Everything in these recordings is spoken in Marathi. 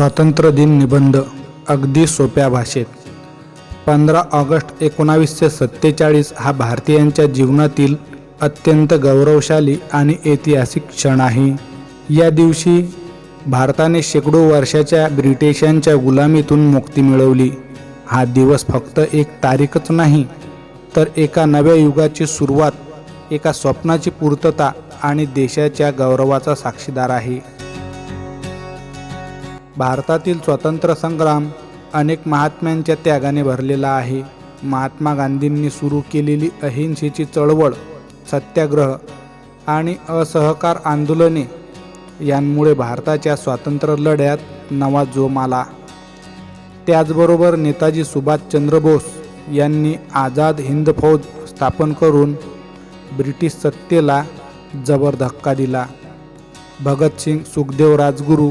स्वातंत्र्य दिन निबंध अगदी सोप्या भाषेत. पंधरा ऑगस्ट एकोणावीसशे सत्तेचाळीस हा भारतीयांच्या जीवनातील अत्यंत गौरवशाली आणि ऐतिहासिक क्षण आहे. या दिवशी भारताने शेकडो वर्षाच्या ब्रिटिशांच्या गुलामीतून मुक्ती मिळवली. हा दिवस फक्त एक तारीखच नाही तर एका नव्या युगाची सुरुवात एका स्वप्नाची पूर्तता आणि देशाच्या गौरवाचा साक्षीदार आहे. भारतातील स्वातंत्र्य संग्राम अनेक महात्म्यांच्या त्यागाने भरलेला आहे. महात्मा गांधींनी सुरू केलेली अहिंसेची चळवळ सत्याग्रह आणि असहकार आंदोलने यांमुळे भारताच्या स्वातंत्र्य लढ्यात नवा जोम आला. त्याचबरोबर नेताजी सुभाषचंद्र बोस यांनी आझाद हिंद फौज स्थापन करून ब्रिटिश सत्तेला जबर धक्का दिला. भगतसिंग सुखदेव राजगुरू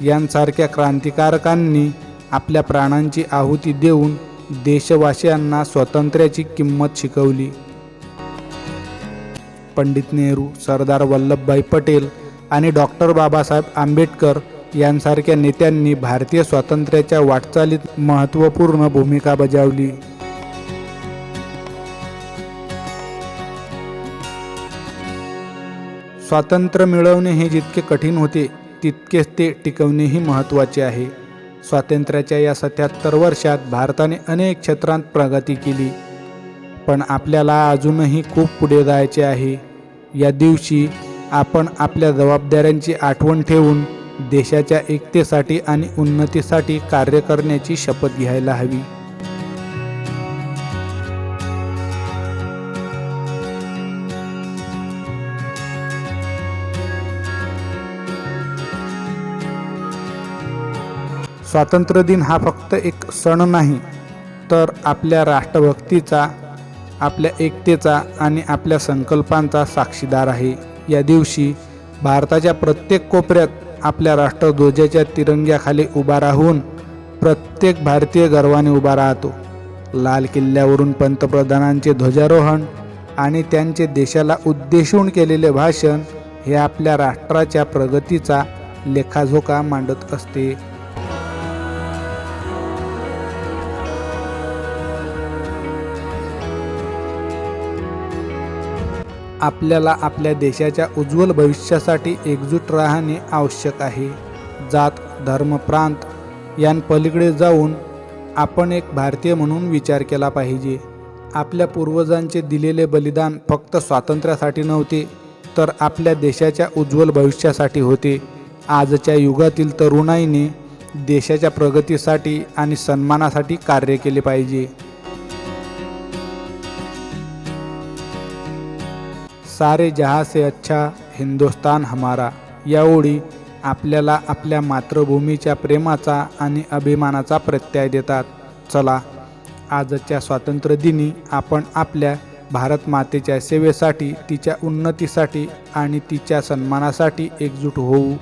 यांसारख्या क्रांतिकारकांनी आपल्या प्राणांची आहुती देऊन देशवासियांना स्वातंत्र्याची किंमत शिकवली. पंडित नेहरू सरदार वल्लभभाई पटेल आणि डॉक्टर बाबासाहेब आंबेडकर यांसारख्या नेत्यांनी भारतीय स्वातंत्र्याच्या वाटचालीत महत्त्वपूर्ण भूमिका बजावली. स्वातंत्र्य मिळवणे हे जितके कठीण होते तितकेच ते टिकवणेही महत्त्वाचे आहे. स्वातंत्र्याच्या या सत्याहत्तर वर्षात भारताने अनेक क्षेत्रांत प्रगती केली. पण आपल्याला अजूनही खूप पुढे जायचे आहे. या दिवशी आपण आपल्या जबाबदाऱ्यांची आठवण ठेवून देशाच्या एकतेसाठी आणि उन्नतीसाठी कार्य करण्याची शपथ घ्यायला हवी. स्वातंत्र्य दिन हा फक्त एक सण नाही तर आपल्या राष्ट्रभक्तीचा आपल्या एकतेचा आणि आपल्या संकल्पांचा साक्षीदार आहे. या दिवशी भारताच्या प्रत्येक कोपऱ्यात आपल्या राष्ट्रध्वजाच्या तिरंग्याखाली उभा राहून प्रत्येक भारतीय गर्वाने उभा राहतो. लाल किल्ल्यावरून पंतप्रधानांचे ध्वजारोहण आणि त्यांचे देशाला उद्देशून केलेले भाषण हे आपल्या राष्ट्राच्या प्रगतीचा लेखाजोखा मांडत असते. आपल्याला आपल्या देशाच्या उज्ज्वल भविष्यासाठी एकजूट राहणे आवश्यक आहे. जात धर्म प्रांत यांपलीकडे जाऊन आपण एक भारतीय म्हणून विचार केला पाहिजे. आपल्या पूर्वजांचे दिलेले बलिदान फक्त स्वातंत्र्यासाठी नव्हते तर आपल्या देशाच्या उज्ज्वल भविष्यासाठी होते. आजच्या युगातील तरुणाईने देशाच्या प्रगतीसाठी आणि सन्मानासाठी कार्य केले पाहिजे. सारे जहा से अच्छा हिंदुस्तान हमारा या ओळी आपल्याला आपल्या मातृभूमीच्या प्रेमाचा आणि अभिमानाचा प्रत्यय देतात. चला आजच्या स्वातंत्र्यदिनी आपण आपल्या भारत मातेच्या सेवेसाठी तिच्या उन्नतीसाठी आणि तिच्या सन्मानासाठी एकजूट होऊ.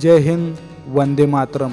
जय हिंद वंदे मातरम.